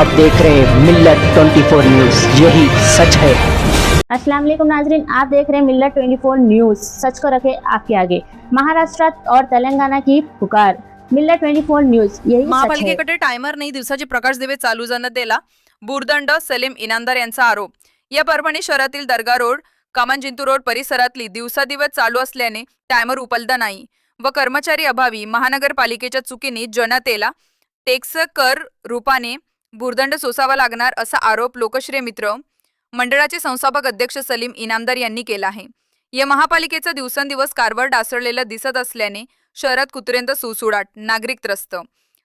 आप देख रहे हैं मिल्लत 24 न्यूज। यही सच है। अस्सलाम वालेकुम नाजरीन आप देख रहे हैं मिल्लत 24 न्यूज। सच को रखे आपके आगे। महाराष्ट्र और तेलंगाना की पुकार। मिल्लत 24 न्यूज यही सच है। महापालिकेकडे टायमर नाही दिवसाचे प्रकाश दिवे चालू जाणं दिला बुरदंड सलीम इनामदार यांचा आरोप. या परभणी शहरातील दर्गा रोड कामांजिंतू रोड परिसरातली दिवसादिवस चालू असल्याने टायमर उपलब्ध नाही व कर्मचारी अभावी महानगरपालिकेच्या चुकीने जनतेला टेक्स कर रूपाने भुर्दंड सोसावा लागणार असा आरोप लोकश्रेय मित्र मंडळाचे संस्थापक अध्यक्ष सलीम इनामदार यांनी केला आहे. या महापालिकेचा दिवसेंदिवस कारभार डासळलेला दिसत असल्याने शहरात कुत्र्यांचा सुसुडाट नागरिक त्रस्त.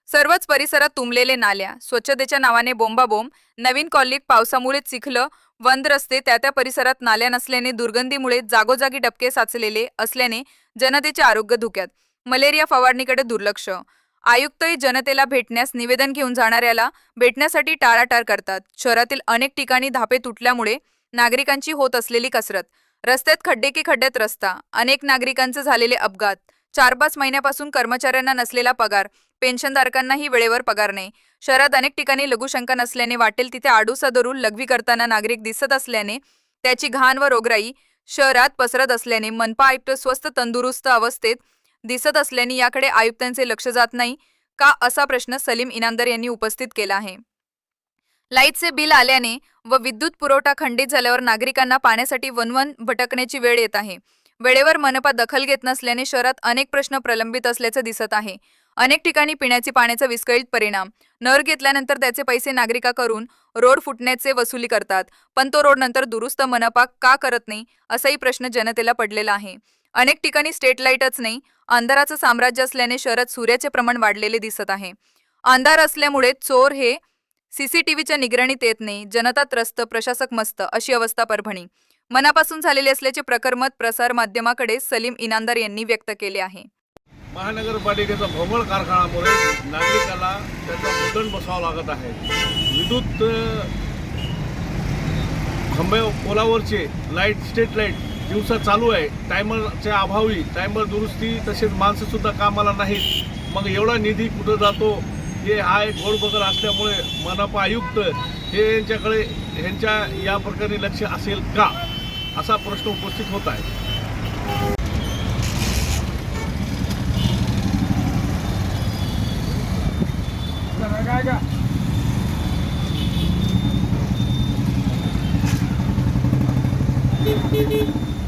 सर्वच परिसरात तुंबलेले नाल्या स्वच्छतेच्या नावाने बोंबाबोंब नवीन कॉलनीत पावसामुळे चिखलं वंद रस्ते त्या त्या परिसरात नाल्या नसल्याने दुर्गंधीमुळे जागोजागी डबके साचलेले असल्याने जनतेचे आरोग्य धोक्यात. मलेरिया फवारणीकडे दुर्लक्ष आयुक्तही जनतेला भेटण्यास निवेदन घेऊन जाणाऱ्याला भेटण्यासाठी टाळाटाळ करतात. शहरातील अनेक ठिकाणी धापे तुटल्यामुळे नागरिकांची होत असलेली कसरत रस्त्यात खड्डे की खड्ड्यात रस्ता अनेक नागरिकांचे झालेले अपघात चार पाच महिन्यापासून कर्मचाऱ्यांना नसलेला पगार पेन्शनधारकांनाही वेळेवर पगार नाही. शहरात अनेक ठिकाणी लघुशंका नसल्याने वाटेल तिथे आडूसा धरून लघवी करताना नागरिक दिसत असल्याने त्याची घाण व रोगराई शहरात पसरत असल्याने मनपा आयुक्त स्वस्त तंदुरुस्त अवस्थेत दिसत असल्याने याकडे आयुक्तांचे लक्ष जात नाही का असा प्रश्न सलीम इनामदार यांनी उपस्थित केला आहे. लाईटचे बिल आल्याने व विद्युत पुरवठा खंडित झाल्यावर नागरिकांना पाण्यासाठी वनवन भटकण्याची वेळ येत आहे. वेळेवर मनपा दखल घेत नसल्याने शहरात अनेक प्रश्न प्रलंबित असल्याचं दिसत आहे. अनेक ठिकाणी पिण्याची पाण्याचा विस्कळीत परिणाम. नर घेतल्यानंतर त्याचे पैसे नागरिका करून रोड फुटण्याचे वसुली करतात. पण तो रोड नंतर दुरुस्त मनपा का करत नाही असाही प्रश्न जनतेला पडलेला आहे. अनेक ठिकाणी स्टेट लाईटच नाही अंधाराचं साम्राज्य असल्याने शहरात सूर्याचे प्रमाण वाढलेले दिसत आहे. अंधार असल्यामुळे चोर हे सीसीटीव्हीच्या निगराणीत येत नाही जनता त्रस्त प्रशासक मस्त अशी अवस्था परभणी. मनापासून झालेले असल्याचे प्रकरमत प्रसार माध्यमाकडे सलीम इनामदार यांनी व्यक्त केले आहे. महानगरपालिकेचा भोंगळ कारखानामुळे नागरिकाला त्याचा मुदंड बसावं लागत आहे. विद्युत खंबे पोलावरचे लाइट स्ट्रीट लाइट दिवसा चालू आहे. टायमरच्या अभावी टायमर दुरुस्ती तसेच माणसंसुद्धा कामाला नाहीत. मग एवढा निधी कुठं जातो? हे हा एक गोडबगर असल्यामुळे मनपा आयुक्त हे यांच्याकडे ह्यांच्या या प्रकारे लक्ष असेल का? असा प्रश्न उपस्थित होत आहे. beep, beep, beep.